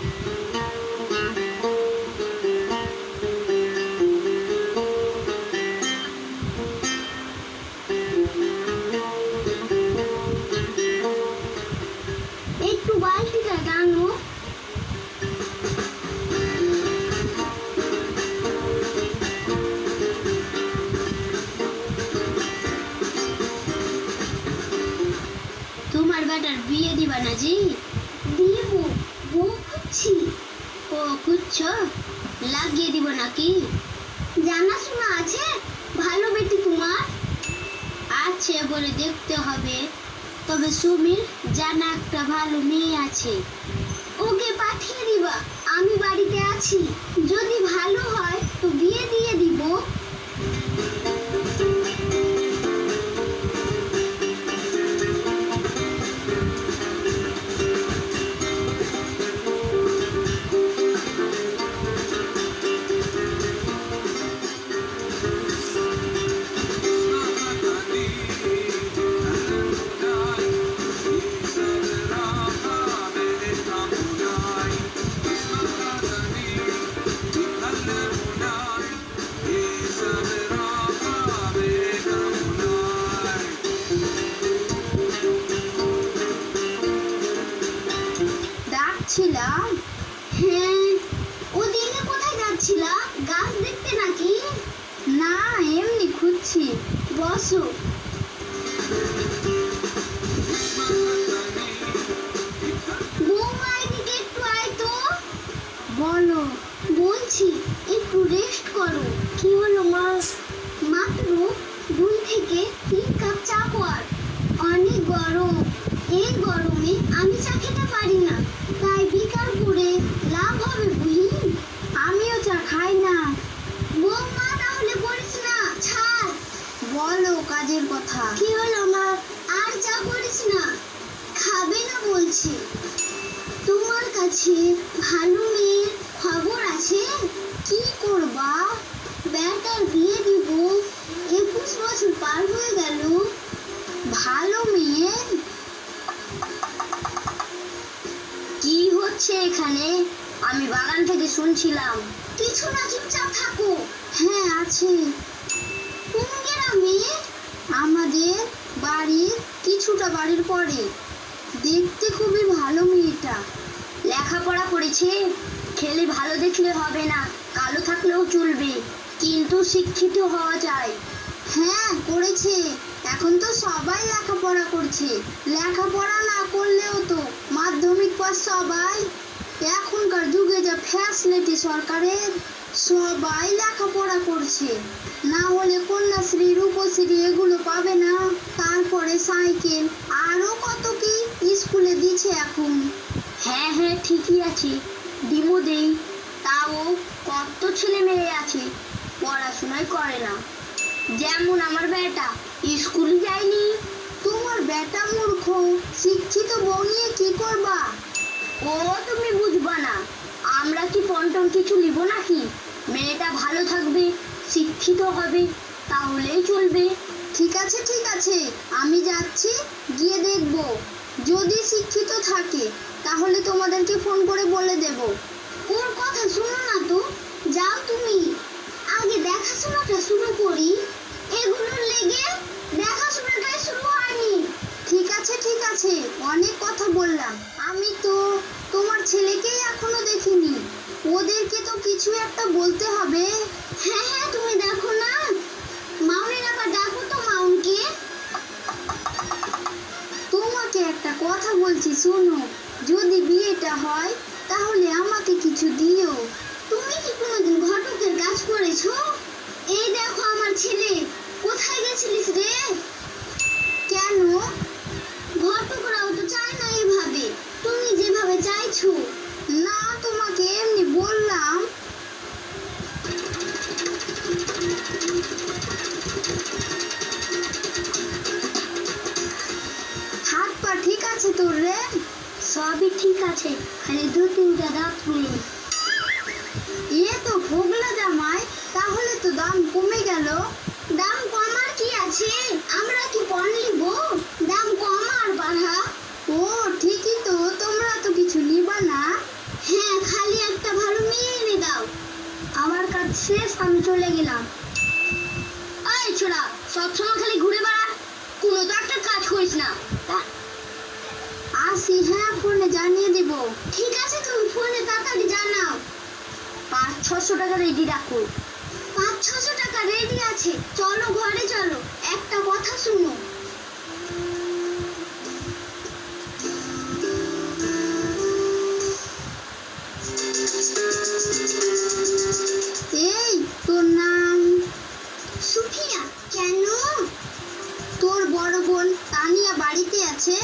একটু খুঁজছ লাগিয়ে দিব নাকি? জানাশোনা আছে? ভালো বেটি তোমার আছে বলে দেখতে হবে। তবে সুমির জানা একটা ভালো মেয়ে আছে। ওকে পাঠিয়ে দিবা। আমি বাড়িতে আছি। যদি ভালো হয় তো বিয়ে দিয়ে দিব। খুঁজছি বসো। কি হলো মা? আর চা করিস না, খাবে না বলছি। তোমার কাছে ভালো মেয়ের খবর আছে? কি করবা? ব্যাটার বিয়ে দিব, একুশ বছর পার হয়ে গেল। ভালো মেয়ে? কি হচ্ছে এখানে? আমি বাগান থেকে শুনছিলাম। কিছু না, চুপচাপ থাকো। হ্যাঁ আছে। কোন গ্রামে? বাড়ির কিছুটা বাড়ির পরে। দেখতে খুবই ভালো মেয়েটা। লেখাপড়া করেছে, খেলে ভালো দেখলে হবে না, কালো থাকলেও চলবে, কিন্তু শিক্ষিত হওয়া যায়। হ্যাঁ করেছে। এখন তো সবাই লেখাপড়া করছে। লেখাপড়া না করলেও তো মাধ্যমিক পাস সবাই। এখনকার যুগে যা ফ্যাসিলিটি সরকারের, সবাই লেখাপড়া করছে। না হলে কন্যাশ্রী এগুলো পাবে না, তারপরে সাইকেল, আরও কত কি স্কুলে দিচ্ছে এখন। হ্যাঁ হ্যাঁ ঠিকই আছে দিমো দেই, তাও কত ছেলে মেয়ে আছে, পড়াশোনাই করে না। যেমন আমার বেটা, স্কুলে যায়নি। তোমার বেটা মূর্খ, শিক্ষিত বউ নিয়ে কি করবা? ও তুমি বুঝবা না, আমরা কি পন্টন কিছু নিব নাকি? মেয়েটা ভালো থাকবে, শিক্ষিত হবে তাহলেই চলবে। ঠিক আছে ঠিক আছে, আমি যাচ্ছি, গিয়ে দেখব। যদি শিক্ষিত থাকে, তাহলে তোমাদেরকে ফোন করে বলে দেব। ওর কথা শোনো না তো, যাও তুমি। আগে দেখাশোনাটা শুরু করি। এগুলোর লেগে দেখাশোনাটাই শুরু হয়নি। ঠিক আছে ঠিক আছে, অনেক কথা বললাম। আমি তো তোমার ছেলেকেই এখনও দেখিনি। ওদেরকে তো কিছু একটা বলতে হবে। হ্যাঁ হ্যাঁ তুমি দেখো না। বলছি, শোনো, যদি বিয়েটা হয়, তাহলে আমাকে কিছু দিও। তুমি কি কোনোদিন ঘটকের কাজ করেছ? এই দেখো আমার ছেলে, কোথায় গেছিলিস রে? কেন? ঘটকরাও তো চায় না এইভাবে। তুমি যেভাবে চাইছো, না তোমাকে এমনি বললাম আছে তোর রে সবই ঠিক আছে। খালি দু তিনটা দাঁত নেই। ইয়ে তো ভোগলা জামাই, তাহলে তো দাম কমে গেল। দাম কমার কি আছে? আমরা কি পণ নিব? দাম কমার বাড়া। ও, ঠিকই তো, তোমরা তো কিছু নিবা না। হ্যাঁ খালি একটা ভালো মেয়ে এনে দাও। আমার কাজ শেষ, আমি চলে গেলাম। এই ছোড়া, সবসময় খালি ঘুরে বেড়া। কোনো তো একটা কাজ করিস না। হ্যাঁ ফোনে জানিয়ে দিব। ঠিক আছে তুমি ফোনে তাড়াতাড়ি জানাও। পাঁচ, ছশো টাকা রেডি রাখো পাঁচ, ছশো টাকা রেডি আছে। চলো, ঘরে চলো। একটা কথা শুনো। এই, তোর নাম? সুফিয়া, কেন? তোর বড় বোন তানিয়া বাড়িতে আছে?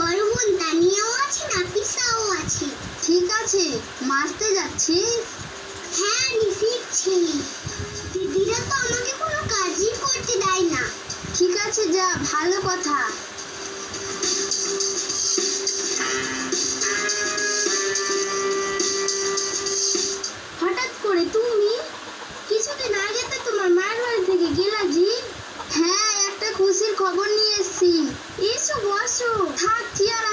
বড় বোন তানিয়াও আছে নাফিসাও আছে? ঠিক আছে মারতে যাচ্ছিস হ্যাঁ আমি শিখছি দিদিরা তো আমাকে কোনো কাজই করতে দেয় না। ঠিক আছে যা ভালো কথা। হঠাৎ করে তুমি? কিছুদিন আগে তো তোমার মায়ের বাড়ি থেকে গেলা জি খবর নিয়ে এসেছি। এসো বসো। থাক চেয়ার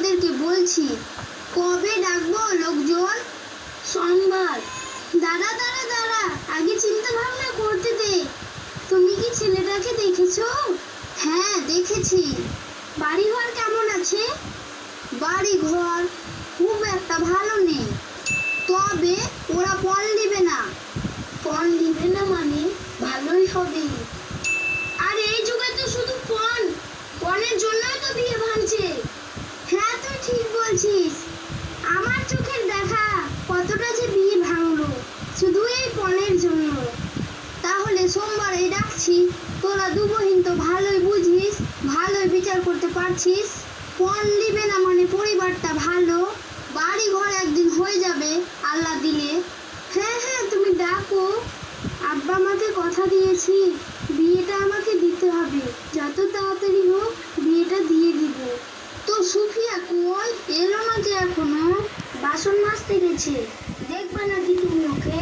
তাহলে ওদেরকে বলছি, কবে ডাকবো লোকজন? সোমবার। দাঁড়া দাঁড়া দাঁড়া আগে চিন্তা ভাবনা করতে দে। তুমি কি ছেলেটাকে দেখেছ? হ্যাঁ দেখেছি। বাড়ি ঘর কেমন আছে? বাড়ি ঘর খুব একটা ভালো নেই। তবে ওরা পণ দিবে না। পণ দিবে না মানে ভালোই হবে। আর এই যুগে তো শুধু পণ পণের জন্যই তো বিয়ে ভাঙছে। বলছিস? আমার চোখের দেখা কতটা যে বিয়ে ভাঙলো, শুধু এই পণের জন্য। তাহলে সোমবারে ডাকছি, তোরা দু বহিন তো ভালোই বুঝিস, ভালোই বিচার করতে পারছিস। পণ নিবে না মানে পরিবারটা ভালো বাড়ি ঘর একদিন হয়ে যাবে আল্লাহ দিলে। হ্যাঁ হ্যাঁ তুমি ডাকো। আব্বা আমাকে কথা দিয়েছি, বিয়েটা আমাকে দিতে হবে। যত তাড়াতাড়ি হোক, বিয়েটা দিয়ে দিব। তো সুফিয়া কই এলো না যে এখনও? বাসন মাজতে গেছে। দেখবে নাকি তুমি ওকে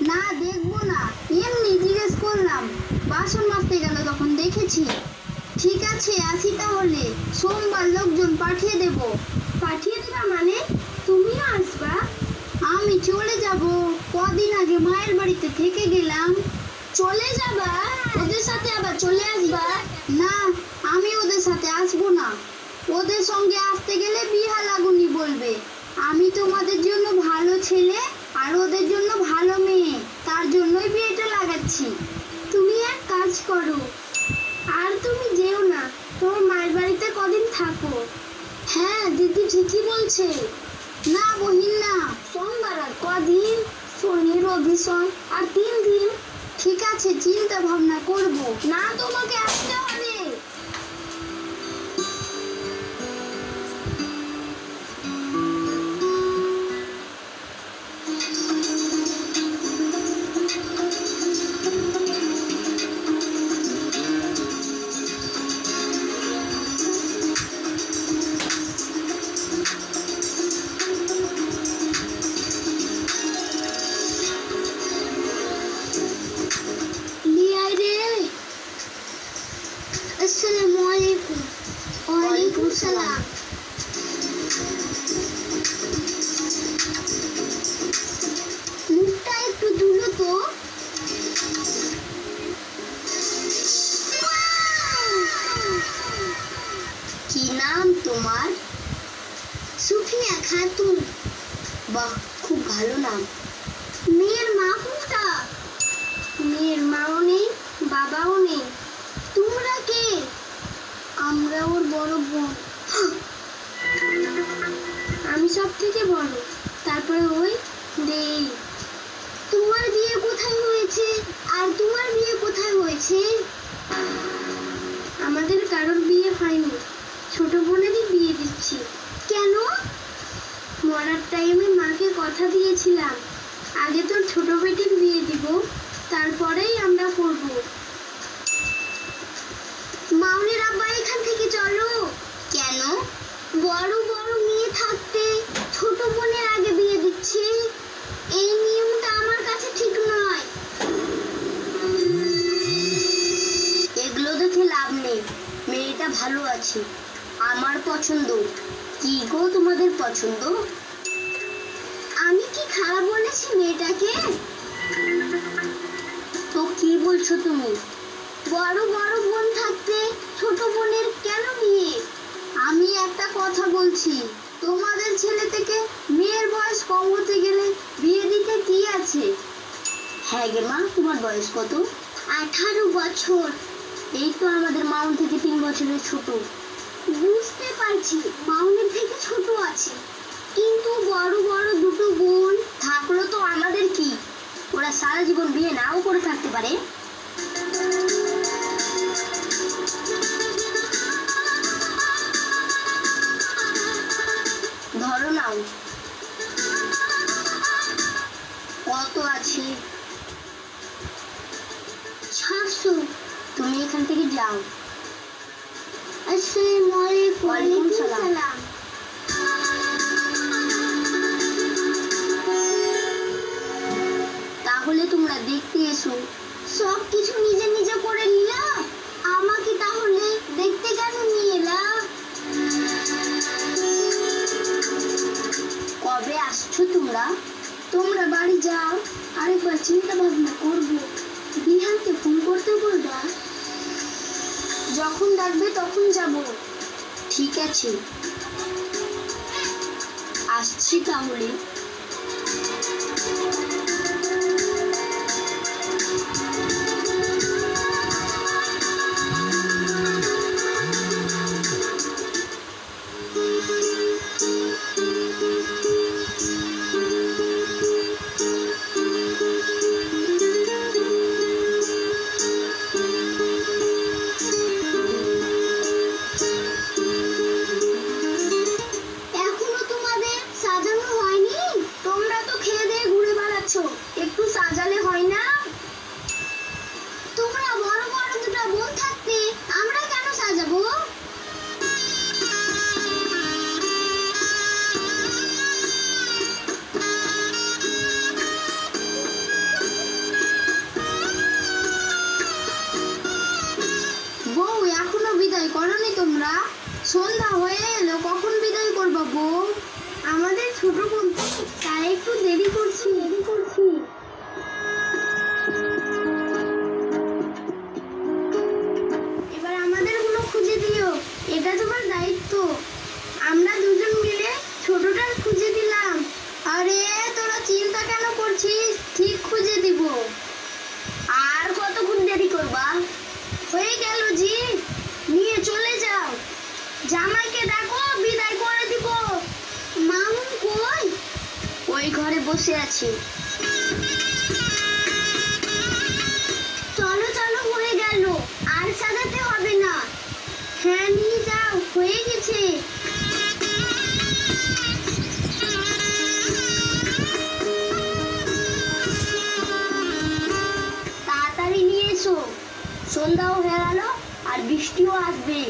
না, দেখব না। এমনি জিজ্ঞেস করলাম, বাসন মাজতে গেল তখন দেখেছি। ঠিক আছে আসি তাহলে। সোমবার লোকজন পাঠিয়ে দেব। পাঠিয়ে দেবা মানে তুমিও আসবা? আমি চলে যাব। কদিন আগে মায়ের বাড়িতে থেকে গেলাম। চলে যাবা? ওদের সাথে আবার চলে আসবা? না, আমি ওদের সাথে আসব না। ওদের সঙ্গে আসতে গেলে বিহা লাগুনি বলবে। আমি তোমাদের জন্য ভালো ছেলে আর ওদের জন্য ভালো মেয়ে, তার জন্যই বিয়েটা লাগাচ্ছি। তুমি এক কাজ করো। আর তুমি যেও না, তোমার মায়ের বাড়িতে কদিন থাকো। হ্যাঁ দিদি ঠিকই বলছে। না বহিন না, সোমবার আর কদিন? শনি রবি আর তিন দিন? ঠিক আছে, চিন্তা ভাবনা করব। না তোমাকে ভালো নাম মেয়ের মা কোনটা? মেয়ের মাও নেই, বাবাও নেই। তোমরা কে? আমরা ওর বড় বোন। আমি সব থেকে বড়, তারপরে ওই দেই। তোমার বিয়ে কোথায় হয়েছে? আর তোমার বিয়ে কোথায় হয়েছে? আমাদের কারোর বিয়ে হয়নি। ছোট বোনেরই বিয়ে দিচ্ছি। কেন? মরার টাইমে মাকে কথা দিয়েছিলাম, আগে তোর ছোট বেটির বিয়ে দিব, তারপরেই আমরা করব। মাউনের আব্বা, এখান থেকে চলো। কেন? বড় বড় মেয়ে থাকতে ছোট বোনের আগে বিয়ে দিচ্ছে। এই নিয়মটা আমার কাছে ঠিক নয়। এগুলো দেখে লাভ নেই। মেয়েটা ভালো আছে, আমার পছন্দ। কি গো তোমাদের পছন্দ? আমি কি খারাপ বলেছি মেয়েটাকে? তো কি বলছো তুমি? বড় বড় বোন থাকতে ছোট বোনের কেন বিয়ে? আমি একটা কথা বলছি, তোমাদের ছেলে থেকে মেয়ের বয়স কম হতে গেলে বিয়ে দিতে কি আছে? হ্যাঁ গে মা, তোমার বয়স কত? আঠারো বছর। এই তো আমাদের মাউন থেকে তিন বছরের ছোট। বুঝতে পারছি, মাউনের থেকে ছোট আছে। কিন্তু বড় বড় দুটো বোন থাকল তো আমাদের কি? ওরা সারা জীবন বিয়ে নাও করে থাকতে পারে। ধরো নাও। কত আছে? সাতশো। তুমি এখান থেকে যাও। তাহলে তোমরা দেখতে এসো। সব কিছু নিজে নিজে করে নিলা। আমাকে তাহলে দেখতে কেন নিয়ে এলা? কবে আসছো তোমরা? তোমরা বাড়ি যাও। আরেকবার চিন্তা ভাবনা করব। বিহানকে ফোন করতে বলবা? যখন ডাকবে তখন যাব। ঠিক আছে। আসছি তাহলে। এটা তোমার দায়িত্ব। আমরা দুজন মিলে ছোটটার খুঁজে দিলাম। আরে, তোরা চিন্তা কেন করছিস? ঠিক খুঁজে দিব। আর কতক্ষণ দেরি করবা? হয়ে গেল জি। নিয়ে চলে যাও। জামাইকে ডাকো, বিদায় করে দিব। মামুন কই? ওই ঘরে বসে আছে। হয়ে গেছে। তাড়াতাড়ি নিয়ে এসো। সন্ধ্যাও হয়ে গেল আর বৃষ্টিও আসবে।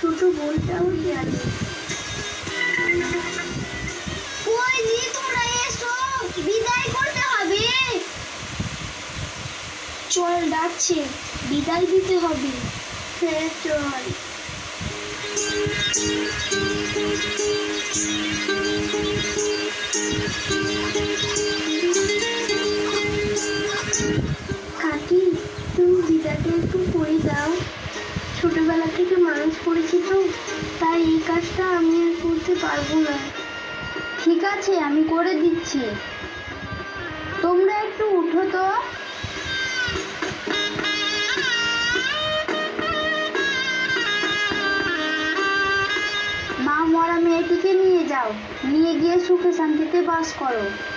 ছোট বোনটাও গেল। ওই জি তোমরা এসো। বিদায় করতে হবে। চল ডাকছে। বিদায় দিতে হবে। হ্যাঁ চল। তাই এই কাজটা আমি আর করতে পারব না। ঠিক আছে, আমি করে দিচ্ছি। তোমরা একটু উঠো তো। মা মরা মেয়েটিকে নিয়ে যাও। নিয়ে গিয়ে সুখে শান্তিতে বাস করো।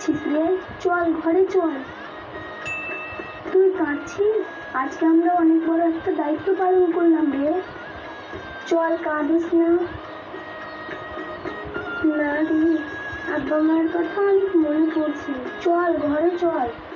কাঁদছিস চল ঘরে চল। তুই কাঁদছিস? আজকে আমরা অনেক বড় একটা দায়িত্ব পালন করলাম রে। চল কাঁদিস না। না রে, আব্বা মায়ের কথা অনেক মনে পড়ছে। চল, ঘরে চল।